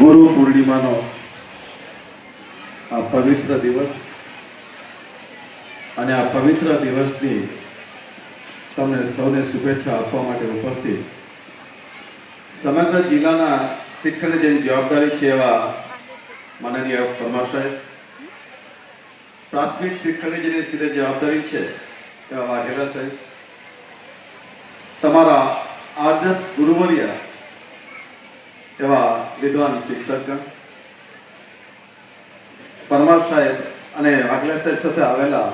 ગુરુ પૂર્ણિમાનો આ પવિત્ર દિવસ અને આ પવિત્ર દિવસની તમને સૌને શુભેચ્છા આપવા માટે ઉપસ્થિત. સમગ્ર જિલ્લાના શિક્ષણની જેની જવાબદારી છે એવા માનનીય પરમાર સાહેબ, પ્રાથમિક શિક્ષણની જેની સીધે જવાબદારી છે એવા વાઘેલા સાહેબ, તમારા આદર્શ ગુરુવર્ય એવા વિદ્વાન શિક્ષકગણ પરમાર સાહેબ અને વાઘલા સાહેબ સાથે આવેલા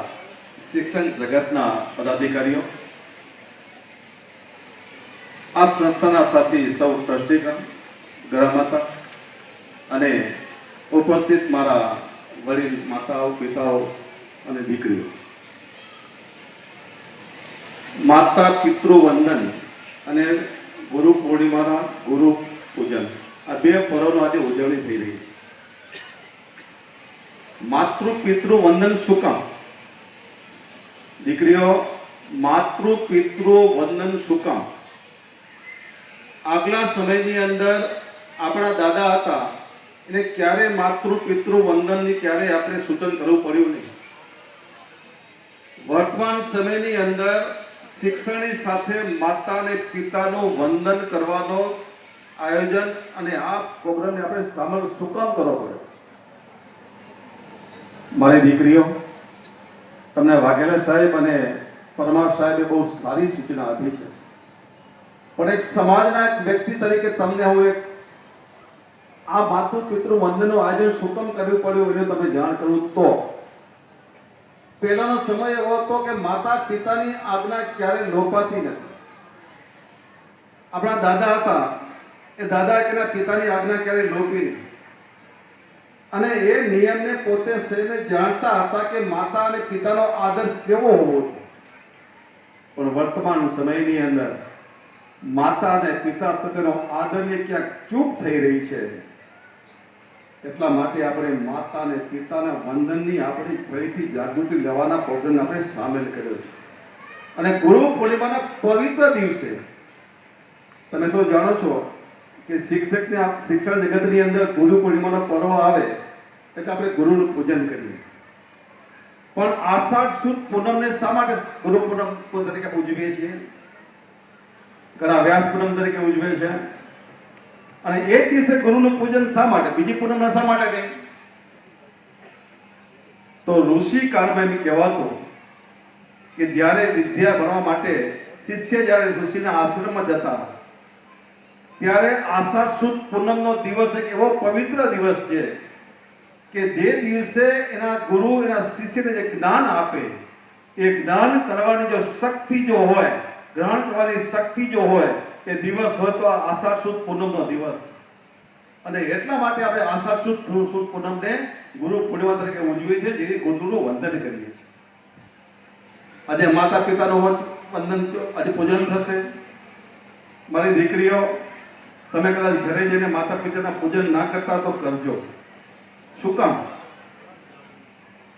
શિક્ષણ જગતના પદાધિકારીઓ, આ સંસ્થાના સાથી સૌ ટ્રસ્ટીગણ ગ્રહમાતા અને ઉપસ્થિત મારા વડીલ માતાઓ, પિતાઓ અને દીકરીઓ. માતા પિતૃ વંદન અને ગુરુ પૂર્ણિમાના ગુરુ પૂજન આ બે પર્વનો આજે ઉજવણી થઈ રહી છે. માતૃ પિતૃ વંદન સુકમ દીકરીઓ માતૃ પિતૃ વંદન સુકમ આગલા સમયની અંદર આપણા દાદા હતા, એને ક્યારે માતૃ પિતૃ વંદનની ક્યારે આપણે સૂચન કરવું પડ્યું નહીં. વર્તમાન સમયની અંદર શિક્ષણની સાથે માતા અને પિતાનું વંદન કરવાનો આયોજન અને આ પ્રોગ્રામને આપણે સામેલ શું કામ કરવો પડે? મારી દીકરીઓ, તમને વાઘેલા સાહેબ અને પરમાર સાહેબે બહુ સારી સૂચના આપી છે. પણ એક સમાજના એક વ્યક્તિ તરીકે તમને હું એક આ માતુ પિતૃ વંદનનું આયોજન સુકમ કામ કરવું પડ્યું એને તમે જાણ કરું તો. પહેલાનો સમય એવો હતો કે માતા પિતાની આજ્ઞા ક્યારે લોપાતી નથી. આપણા દાદા હતા એ દાદા એના પિતાની આજ્ઞા ક્યારે લોપી નહીં અને એ નિયમને પોતે શરીરને જાણતા હતા કે માતા અને પિતાનો આદર કેવો હોવો જોઈએ. પણ વર્તમાન સમયની અંદર માતા અને પિતા પ્રત્યેનો એ ક્યાંક ચૂપ થઈ રહી છે. એટલા માટે આપણે માતા અને પિતાના વંદનની આપણી ફરીથી જાગૃતિ લેવાના પ્રોગ્રામ આપણે સામેલ કર્યો છે. અને ગુરુ પૂર્ણિમાના પવિત્ર દિવસે, તમે સૌ જાણો છો કે શિક્ષકને શિક્ષણ જગતની અંદર ગુરુ પૂર્ણિમાનો પર્વ આવે, એટલે આપણે ગુરુનું પૂજન કરીએ. પણ આષાઢ સુદ પૂનમને શા માટે ગુરુ પૂનમ તરીકે ઉજવીએ છીએ? ઘણા વ્યાસ પૂનમ તરીકે ઉજવે છે. અને એ દિવસે ગુરુનું પૂજન શા માટે? બીજી પૂનમના શા માટે નહીં તો ઋષિ કાળમાં એમ કહેવાતું કે જ્યારે વિદ્યા ભણવા માટે શિષ્ય જ્યારે ઋષિના આશ્રમમાં જતા ત્યારે આષાઢ સુદ પૂનમનો દિવસ એક એવો પવિત્ર દિવસ છે કે જે દિવસે એના ગુરુ, એના શિષ્યને જે જ્ઞાન આપે, એ જ્ઞાન કરવાની જો શક્તિ જો હોય, ગ્રહણ કરવાની શક્તિ જો હોય, એ દિવસ હોય તો આષાઢ સુદ પૂનમનો દિવસ. અને એટલા માટે આપણે આષાઢ સુદ સુદ પૂનમને ગુરુ પૂર્ણિમા તરીકે ઉજવીએ છીએ જે ગુરુનું વંદન કરીએ છીએ. આજે માતા પિતાનું વંદન આજે પૂજન થશે. મારી દીકરીઓ તમે કદાચ ઘરે જઈને માતા પિતાના પૂજન ના કરતા તો કરજો. શું કામ?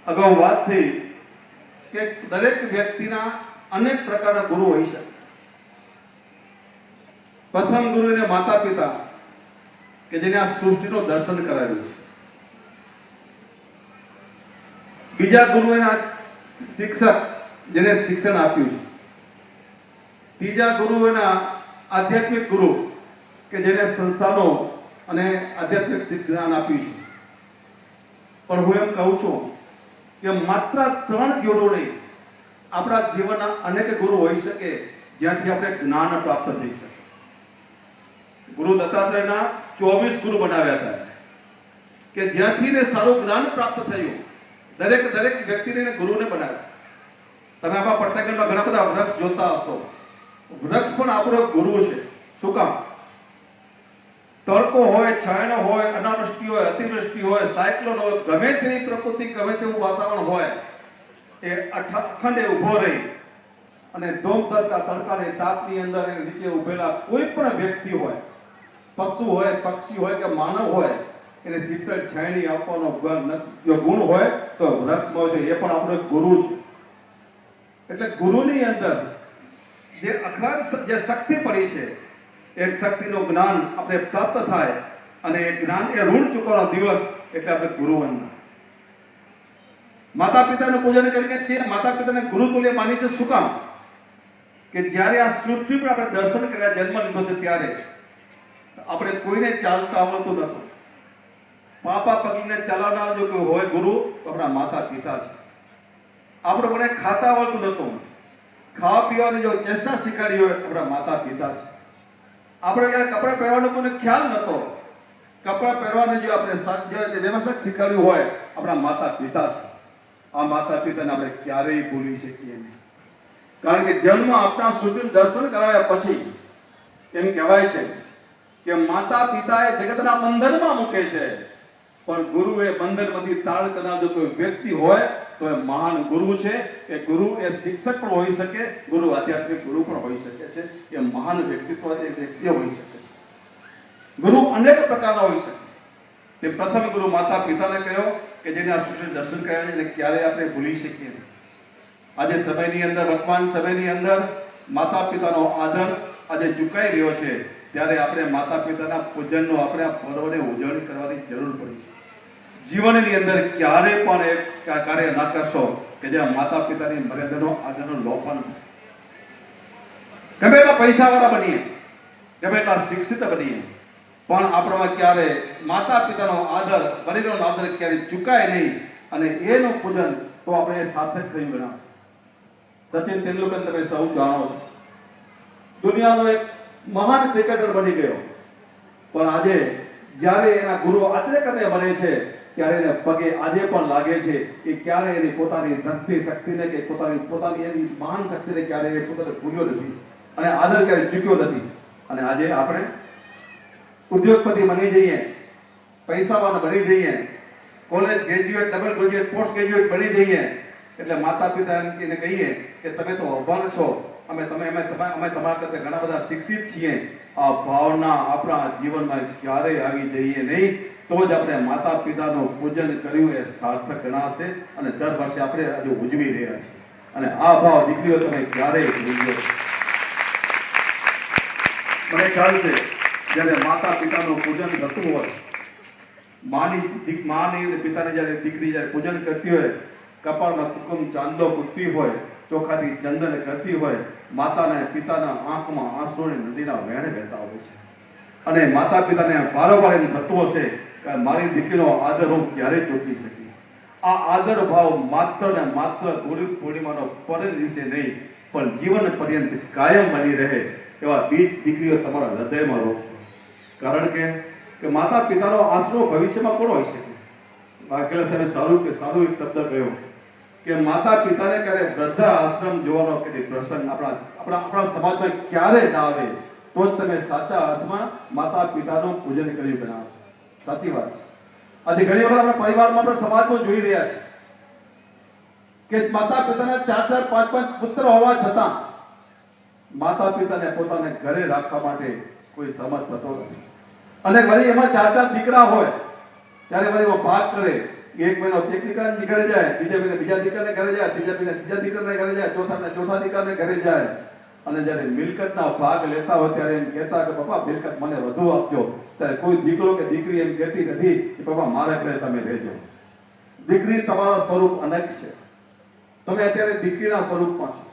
અગાઉ વાત થઈ કે દરેક વ્યક્તિના અનેક પ્રકારના ગુરુ હોય છે. પ્રથમ ગુરુ એને માતા પિતા કે જેને આ સૃષ્ટિનું દર્શન કરાવ્યું છે. બીજા ગુરુ એના શિક્ષક જેને શિક્ષણ આપ્યું છે. ત્રીજા ગુરુ એના આધ્યાત્મિક ગુરુ કે જેને સંસ્થાનો અને આધ્યાત્મિક જ્ઞાન આપ્યું છે. પણ હું એમ કહું છું કે માત્ર ત્રણ ગુરુ નહીં, આપણા જીવનના અનેક ગુરુ હોઈ શકે જ્યાંથી આપણે જ્ઞાન પ્રાપ્ત થઈ શકે. ગુરુ દત્તાત્રેયના ચોવીસ ગુરુ બનાવ્યા હતા કે જ્યાંથી ને સારું જ્ઞાન પ્રાપ્ત થયું, દરેક દરેક વ્યક્તિને ગુરુને બનાવ્યા. તમે આપણા પટ્ટાગઢમાં ઘણા બધા વૃક્ષ જોતા હશો. વૃક્ષ પણ આપણો ગુરુ છે. શું કામ? તડકો હોય છાયણો હોય, અનાવૃષ્ટિ હોય, અતિવૃષ્ટિ હોય, સાયક્લોન હોય, ગમે તેની પ્રકૃતિ, ગમે તેવું વાતાવરણ હોય, એ અખંડે ઊભો રહી. અને ધોમ થતા તડકાની તાપની અંદર નીચે ઉભેલા કોઈ પણ વ્યક્તિ હોય, પશુ હોય, પક્ષી હોય કે માનવ હોય, એને શીતળ છાયણી આપવાનો જો ગુણ હોય તો વૃક્ષમાં છે, એ પણ આપણો ગુરુ છે. એટલે ગુરુની અંદર જે અખંડ જે શક્તિ પડી છે એક શક્તિનું જ્ઞાન આપણે પ્રાપ્ત થાય અને એ જ્ઞાન એ ઋણ ચૂકવવાનો દિવસ એટલે આપણે ગુરુવંદના. માતા પિતાનું પૂજન કરીએ છીએ માતા પિતાને ગુરુ તુલ્ય માની છે શું કામ? કે જ્યારે આ સૃષ્ટિ પર આપણે દર્શન કર્યા, જન્મ લીધો છે ત્યારે આપણે કોઈને ચાલતા આવડતું નતું પાપા પગલીને ચલાવનાર જો કોઈ હોય ગુરુ આપણા માતા પિતા છે. આપણે મને ખાતા આવડતું નતું ખાવા પીવાની જો ચેષ્ટા શીખવાડી હોય, આપણા માતા પિતા છે. આપણે ક્યારે કપડાં પહેરવાનો કોઈને ખ્યાલ નહોતો. કપડાં પહેરવાનું જો આપણે વ્યવસ્થિત શીખવાડ્યું હોય, આપણા માતા પિતા છે. આ માતા પિતાને આપણે ક્યારેય ભૂલી શકીએ નહીં. કારણ કે જન્મ આપણા સુધી દર્શન કરાવ્યા પછી એમ કહેવાય છે કે માતા પિતા એ જગતના બંધનમાં મૂકે છે. પણ ગુરુ એ બંધનમાંથી તાળ કરનાર જો કોઈ વ્યક્તિ હોય તો એ મહાન ગુરુ છે એ ગુરુ એ શિક્ષક પણ હોઈ શકે, ગુરુ આધ્યાત્મિક ગુરુ પણ હોઈ શકે છે. એ મહાન વ્યક્તિત્વ એ વ્યક્તિ હોઈ શકે છે. ગુરુ અનેક પ્રકારના હોઈ શકે. તે પ્રથમ ગુરુ માતા પિતાને કહ્યો કે જેને આ સૃષ્ટિ દર્શન કર્યા છે એને ક્યારેય આપણે ભૂલી શકીએ નહીં. આજે સમયની અંદર, વર્તમાન સમયની અંદર માતા પિતાનો આદર આજે ચૂકાઈ રહ્યો છે. ત્યારે આપણે માતા પિતાના પૂજનનો, આપણે આ પર્વને ઉજવણી કરવાની જરૂર પડી છે. જીવનની અંદર ક્યારે પણ એ કાર્ય ના કરશો કે જ્યાં માતા પિતાની મર્યાદાનો આજનો લોપન ગમે એટલા પૈસાવાળા બનીએ, ગમે એટલા શિક્ષિત બનીએ, પણ આપણામાં ક્યારે માતા પિતાનો આદર, વડીલોનો આદર ક્યારે ચૂકાય નહીં અને એનું પૂજન તો આપણે સાર્થક થયું ગણાશે સચિન તેંડુલકર, તમે સૌ જાણો છો. દુનિયાનો એક મહાન ક્રિકેટર બની ગયો. પણ આજે જ્યારે એના ગુરુ આચરેકરને બને છે ત્યારે એને પગે આજે પણ લાગે છે કે ક્યારે એની પોતાની ધનની શક્તિને કે પોતાની પોતાની એની મહાન શક્તિને ક્યારે એ પોતાને ભૂલ્યો નથી અને આદર ક્યારે ચૂક્યો નથી. અને આજે આપણે ઉદ્યોગપતિ બની જઈએ, પૈસાવાન બની જઈએ, college graduate double graduate post graduate બની જઈએ, એટલે માતા પિતા કહીને કહીએ કે તમે તો અભણ છો, અમે તમે અમે તમા- અમે તમારા કરતા ઘણા બધા શિક્ષિત છીએ. આ ભાવના આપણા જીવનમાં ક્યારેય આવી જઈએ નહીં. તો જ આપણે માતા પિતાનું પૂજન કર્યું, એ સાર્થક ગણાશે અને દર વર્ષે આપણે આજે ઉજવી રહ્યા છીએ. અને આ ભાવ દીકરીઓ તમે ક્યારેય ભૂલજો મને ખ્યાલ છે, જ્યારે માતા પિતાનું પૂજન થતું હોય, માની દીક- માની અને પિતાની જ્યારે દીકરી જ્યારે પૂજન કરતી હોય, કપાળમાં કુકુમ ચાંદો પૂરતી હોય, ચોખાથી ચંદન કરતી હોય, માતાને પિતાના આંખમાં આંસુની નદીના વહેણ વહેતા હોય છે. અને માતા પિતાને વારંવાર એમ થતું હશે મારી દીકરીનો આદર હું ક્યારે ચૂકી શકીશ. આ આદર ભાવ માત્ર ને માત્ર ગુરુ પૂર્ણિમાનો પર દિવસે નહીં, પણ જીવન પર્યંત કાયમ બની રહે એવા બીજ દીકરીઓ તમારા હૃદયમાં રોકજો કારણ કે કે માતા પિતાનો આશરો ભવિષ્યમાં કોણ હોઈ શકે? વાઘેલા સાહેબે સારું કે સારું એક શબ્દ કહ્યો કે માતા પિતાને ક્યારે વૃદ્ધા આશ્રમ જોવાનો કદી પ્રસંગ આપણા આપણા આપણા સમાજમાં ક્યારે ના આવે, તો જ તમે સાચા અર્થમાં માતા પિતાનું પૂજન કર્યું ગણાશો સાચી વાત. છે આજે ઘણી વખત આપણા પરિવારમાં આપણે સમાજમાં જોઈ રહ્યા છે કે માતા પિતાના ચાર ચાર, પાંચ પાંચ પુત્ર હોવા છતાં માતા પિતાને પોતાને ઘરે રાખવા માટે કોઈ સમજ થતો નથી. અને વળી એમાં ચાર ચાર દીકરા હોય, ત્યારે વળી એમાં ભાગ કરે એક મહિનો એક દીકરાને ઘરે જાય, બીજા મહિને બીજા દીકરાને ઘરે જાય, ત્રીજા મહિને ત્રીજા દીકરાને ઘરે જાય ચોથા ચોથા દીકરાને ઘરે જાય. અને જ્યારે મિલકતના ભાગ લેતા હોય ત્યારે એમ કહેતા કે, પપ્પા, મિલકત મને વધુ આપજો. ત્યારે કોઈ દીકરો કે દીકરી એમ કહેતી નથી કે, પપ્પા, મારા ઘરે તમે રહેજો. દીકરી તમારા સ્વરૂપ અનેક છે. તમે અત્યારે દીકરીના સ્વરૂપમાં છો.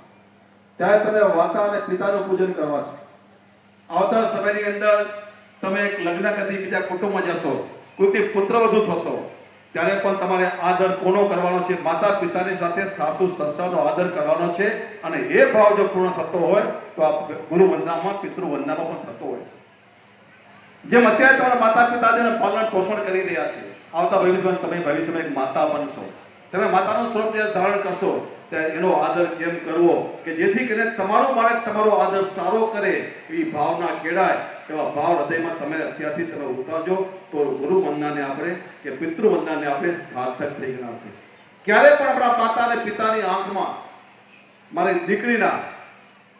ત્યારે તમે માતા અને પિતાનું પૂજન કરવા છે. આવતા સમયની અંદર તમે એક લગ્ન કરી બીજા કુટુંબમાં જશો. પુત્ર વધુ થશો. ત્યારે પણ તમારે આદર કોનો કરવાનો છે? માતા પિતાની સાથે સાસુ, સસરાનો આદર કરવાનો છે અને એ ભાવ જો પૂર્ણ થતો હોય, તો આ ગુરુ વંદનામાં પિતૃ વંદનામાં પણ થતો હોય. જેમ અત્યારે તમારા માતા પિતા પાલન પોષણ કરી રહ્યા છે, આવતા ભવિષ્યમાં તમે ભવિષ્યમાં એક માતા બનશો. તમે માતાનું સ્વરૂપ જ્યારે ધારણ કરશો, ત્યારે એનો આદર કેમ કરવો? કે જેથી કરીને તમારું બાળક તમારો આદર સારો કરે, એવી ભાવના કેળાય, એવા ભાવ હૃદયમાં તમે અત્યારથી તમે ઉતારજો. તો ગુરુ વંદનાને આપણે કે પિતૃ વંદનાને આપણે સાર્થક થઈ ગણાશે. ક્યારે પણ આપણા માતા અને પિતાની આંખમાં મારી દીકરીના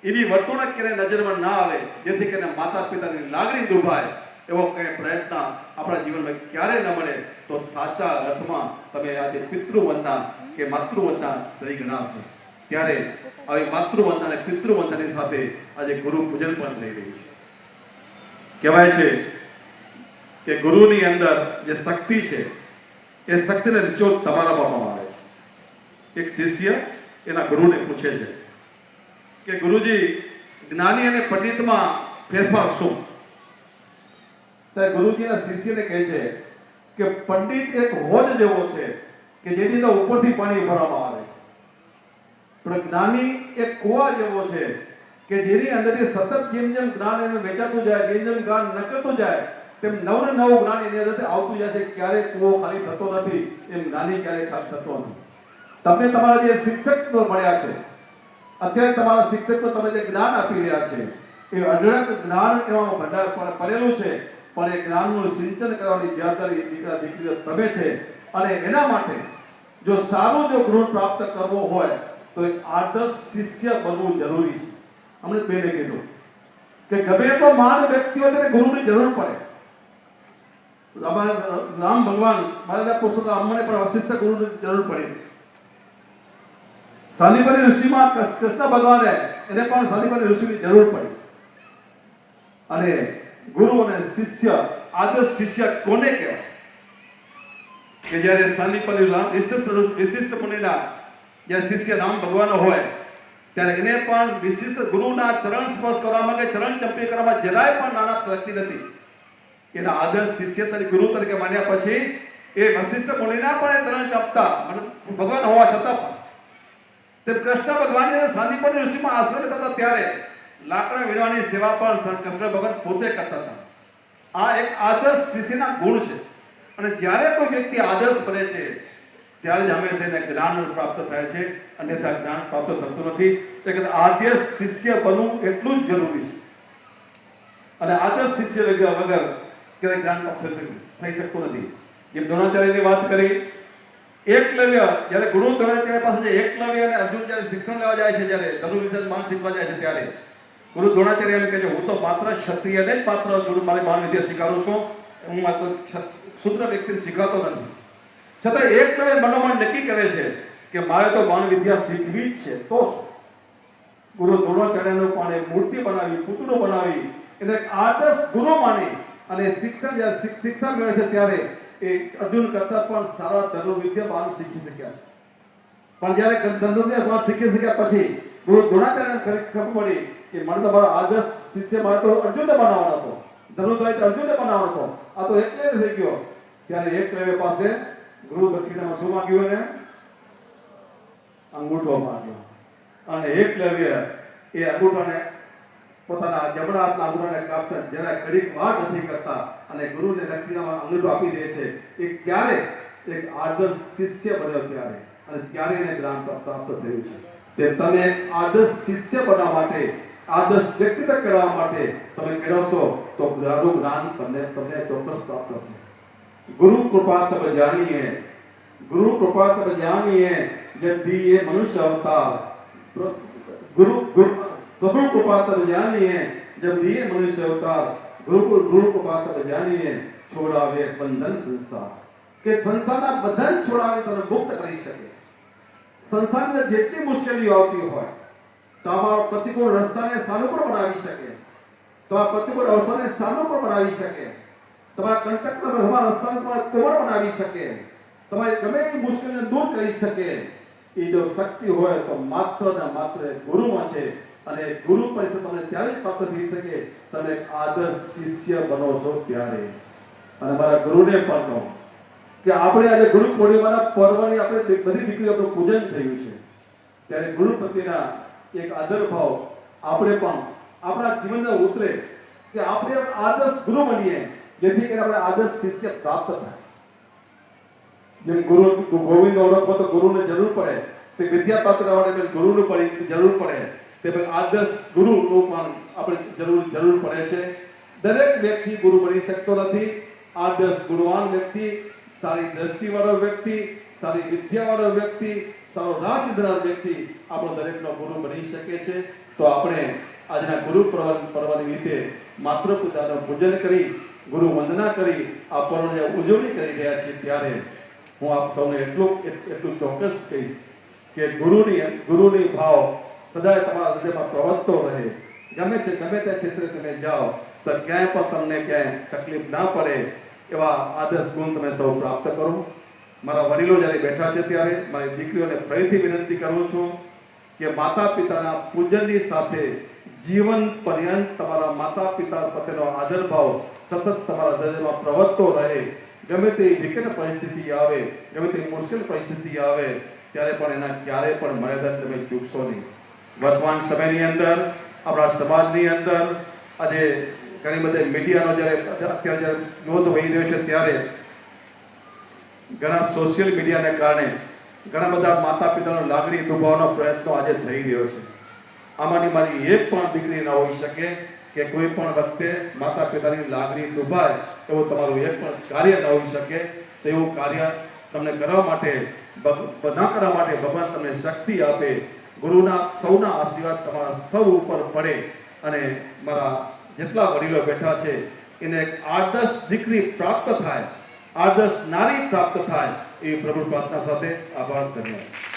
એવી વર્તણૂક ક્યારેય નજરમાં ના આવે, જેથી કરીને માતા પિતાની લાગણી દુભાય. એવો કંઈ પ્રયત્ન આપણા જીવનમાં ક્યારે ન મળે, તો સાચા અર્થમાં તમે આજે પિતૃવંદના કે માતૃવંદના તરી ગણાશે. ત્યારે આવી માતૃવંદના અને પિતૃવંદનાની સાથે આજે ગુરુ પૂજન પણ થઈ રહ્યું છે. કહેવાય છે કે ગુરુની અંદર જે શક્તિ છે, એ શક્તિને નિચોડ તમારામાં આવે છે. એક શિષ્ય એના ગુરુને પૂછે છે કે ગુરુજી, જ્ઞાની અને પંડિતમાં ફેરફાર શું? ત્યારે ગુરુજીના શિષ્યને કહે છે કે પંડિત એક હોજ જેવો છે કે જેની અંદર ઉપરથી પાણી ભરવામાં આવે છે. પણ જ્ઞાની એક કુવા જેવો છે કે જેની અંદર સતત જેમ જેમ જ્ઞાન એને વેચાતું જાય, જેમ જેમ જ્ઞાન નકળતું જાય, તેમ નવ નવું જ્ઞાન એની અંદર આવતું જાય છે. ક્યારે કુવો ખાલી થતો નથી, એમ જ્ઞાની ક્યારે ખાલી થતો નથી. તમને તમારા જે શિક્ષક મળ્યા છે, અત્યારે તમારા શિક્ષકો તમે જે જ્ઞાન આપી રહ્યા છે, એ અઢળક જ્ઞાન એમાં ભંડાર પડેલું છે. પણ એ જ્ઞાનનું સિંચન કરવાની જવાબદારી દીકરા દીકરીઓ તમે છે. અને એના માટે જો સારું જો ગુણ પ્રાપ્ત કરવો હોય, તો એક આદર્શ શિષ્ય બનવું જરૂરી છે. અમને બેને કીધું કે ગમે એટલો માન વ્યક્તિ તેને ગુરુની જરૂર પડે. અમારા રામ ભગવાન મારા પુસ્તક અમને પણ વશિષ્ઠ ગુરુની જરૂર પડી. સાનિપની ઋષિમાં કૃષ્ણ ભગવાને એને પણ સાનિપની ઋષિની જરૂર પડી. અને ગુરુ અને શિષ્ય, આદર્શ શિષ્ય કોને કહેવાય? કે જ્યારે સાનિપની રામ વિશિષ્ટ વિશિષ્ટ મુનિના જ્યારે શિષ્ય રામ ભગવાન હોય, ત્યારે એને પણ વિશિષ્ટ ગુરુના ચરણ સ્પર્શ કરવામાં કે ચરણ ચંપી કરવામાં જરાય પણ નાના પ્રગતિ નથી. એના આદર્શ શિષ્ય તરીકે, ગુરુ તરીકે માન્યા પછી એ વશિષ્ઠ મુનિના પણ એ ચરણ ચપતા ભગવાન હોવા છતાં તે કૃષ્ણ ભગવાનને સાંદીપની ઋષિમાં આશ્રય કરતા ત્યારે લાકડા વીણવાની સેવા પણ સ- કૃષ્ણ ભગવાન પોતે કરતા હતા. આ એક આદર્શ શિષ્યના ગુણ છે. અને જ્યારે કોઈ વ્યક્તિ આદર્શ બને છે, ત્યારે જ હંમેશા એને જ્ઞાન પ્રાપ્ત થાય છે. અન્યથા જ્ઞાન પ્રાપ્ત થતું નથી. એટલે આદર્શ શિષ્ય બનવું એટલું જ જરૂરી છે. અને આદર્શ શિષ્ય વગર ક્યારેય જ્ઞાન પ્રાપ્ત થઈ શકતું નથી. જેમ દ્રોણાચાર્યની વાત કરી, એકલવ્ય, જ્યારે ગુરુ દ્રોણાચાર્ય પાસે એકલવ્ય અને અર્જુન જ્યારે શિક્ષણ લેવા જાય છે, જ્યારે ધનુર્વિદ્યા માન શીખવા જાય છે, ત્યારે ગુરુ દ્રોણાચાર્ય એમ કહે છે, હું તો પાત્ર ક્ષત્રિયને જ પાત્ર ગુરુ મારી બાણ વિદ્યા સ્વીકારું છું. હું આ તો શૂદ્ર વ્યક્તિને શીખવાતો નથી. છતાં એકલવ્ય મનોમન નક્કી કરે છે કે મારે તો બાણ વિદ્યા શીખવી જ છે. તો ગુરુ દ્રોણાચાર્યનું પણ એક મૂર્તિ બનાવી, પુતળું બનાવી એક આદર્શ ગુરુ માની અને શિક્ષણ જ્યારે શિક્ષણ શિક્ષા મેળવે છે ત્યારે એ અર્જુન કરતા પણ સારા ધનુર્વિદ્યા બાણ શીખી શક્યા છે. પણ જ્યારે ધનુર્વિદ્યા બાણ શીખી શક્યા પછી ગુરુ દ્રોણાચાર્ય ખબર પડી કે મને તો આદર્શ શિષ્ય મારે તો અર્જુનને બનાવવાનો હતો. ધનુભાઈ અર્જુનને બનાવવાનો હતો. આ તો એકલે થઈ ગયો. ત્યારે એક પાસે ગુરુ દક્ષિણામાં શું માંગ્યું એને? અંગૂઠો માંગ્યો. અને એકલવ્ય એ અંગૂઠાને પોતાના જમણા હાથના અંગૂઠાને કાપતા જરા ઘડીક વાર નથી કરતા અને ગુરુને દક્ષિણામાં અંગૂઠો આપી દે છે. એ ક્યારે? એક આદર્શ શિષ્ય બન્યો ત્યારે. અને ત્યારે એને જ્ઞાન પ્રાપ્ત થયું છે. તે તમે આદર્શ શિષ્ય બનવા માટે આદર્શ વ્યક્ત કરવા માટે તમે મેળવશો તો ગુરુનું જ્ઞાન તમને તમને ચોક્કસ પ્રાપ્ત થશે. ગુરુ કૃપા તમે જાણીએ. ગુરુ કૃપા તમે જાણીએ બી એ મનુષ્ય અવતાર. ગુરુ પ્રભુ કૃપા તમે જાણીએ બી એ મનુષ્ય અવતાર. ગુરુ ગુરુ કૃપા તમે જાણીએ. છોડાવે બંધન સંસાર. કે સંસારના બંધન છોડાવે તમે મુક્ત કરી શકે. સંસારની જેટલી મુશ્કેલીઓ આવતી હોય તમારો પ્રતિકૂળ રસ્તાને સાનુકૂળ બનાવી શકે. તો આ પ્રતિકૂળ અવસરને સાનુકૂળ બનાવી શકે. તમારા કંટકના રહેવા રસ્તાને તમારા કોમળ બનાવી શકે. તમારી ગમે એ મુશ્કેલીને દૂર કરી શકે. એ જો શક્તિ હોય તો માત્ર ને માત્ર ગુરુમાં છે. અને ગુરુ પાસે તમને ત્યારે જ પ્રાપ્ત થઈ શકે. તમે આદર્શ શિષ્ય બનો છો ત્યારે. અને મારા ગુરુને પણ કહો કે આપણે આજે ગુરુ પૂર્ણિમાના પર્વની આપણે બધી દીકરીઓનું પૂજન થયું છે. ત્યારે ગુરુ પ્રત્યેના એક આદર ભાવ આપણે પણ આપણા જીવનમાં ઉતરે કે આપણે આદર્શ ગુરુ બનીએ, જેથી કરીને આપણે આદર્શ શિષ્ય પ્રાપ્ત થાય. જેમ ગુરુ ગોવિંદ ઓળખવો તો ગુરુને જરૂર પડે, તે વિદ્યા પ્રાપ્ત કરવા માટે ગુરુનું પડી જરૂર પડે, તે આદર્શ ગુરુનું પણ આપણે જરૂર જરૂર પડે છે. દરેક વ્યક્તિ ગુરુ બની શકતો નથી. આદર્શ ગુણવાન વ્યક્તિ, સારી દ્રષ્ટિવાળો વ્યક્તિ, સારી વિદ્યાવાળો વ્યક્તિ સારો રાજ ધરાવનાર વ્યક્તિ આપણો દરેકનો ગુરુ બની શકે છે. તો આપણે આજના ગુરુ પર્વ પર્વની રીતે માત્ર પૂજાનું પૂજન કરી, ગુરુ વંદના કરી, આ પર્વને ઉજવણી કરી રહ્યા છીએ ત્યારે હું આપ સૌને એટલું એટલું ચોક્કસ કહીશ કે ગુરુની ગુરુની ભાવ સદાય તમારા હૃદયમાં પ્રવર્તતો રહે. ગમે છે ગમે તે ક્ષેત્રે તમે જાઓ, તો ક્યાંય પણ તમને ક્યાંય તકલીફ ના પડે એવા આદર્શ ગુણ તમે સૌ પ્રાપ્ત કરો. મારા વડીલો જ્યારે બેઠા છે ત્યારે મારી દીકરીઓને ફરીથી વિનંતી કરું છું કે માતા પિતાના પૂજનની સાથે જીવન પર્યંત તમારા માતા પિતા પ્રત્યેનો આદરભાવ સતત તમારા હૃદયમાં પ્રવર્તતો રહે. ગમે તે વિકટ પરિસ્થિતિ આવે, ગમે તે મુશ્કેલ પરિસ્થિતિ આવે, ત્યારે પણ એના ક્યારે પણ મર્યાદા તમે ચૂકશો નહીં. વર્તમાન સમયની અંદર, આપણા સમાજની અંદર, આજે ઘણી બધી મીડિયાનો જ્યારે અત્યારે જ્યારે નોંધ વહી રહ્યો છે ત્યારે ઘણા સોશિયલ મીડિયાને કારણે ઘણા બધા માતા પિતાનો લાગણી દુભાવવાનો પ્રયત્નો આજે થઈ રહ્યો છે. આમાંની મારી એક પણ દીકરી ન હોઈ શકે કે કોઈ પણ વખતે માતા પિતાની લાગણી દુભાય એવું તમારું એક પણ કાર્ય ન હોઈ શકે તો એવું કાર્ય તમને કરવા માટે બધા કરવા માટે ભગવાન તમને શક્તિ આપે, ગુરુના, સૌના આશીર્વાદ તમારા સૌ ઉપર પડે અને મારા જેટલા વડીલો બેઠા છે, એને એક આદર્શ દીકરી પ્રાપ્ત થાય આદર્શ નારી પ્રાપ્ત થાય એવી પ્રભુ પ્રાર્થના સાથે આભાર ધન્યવાદ.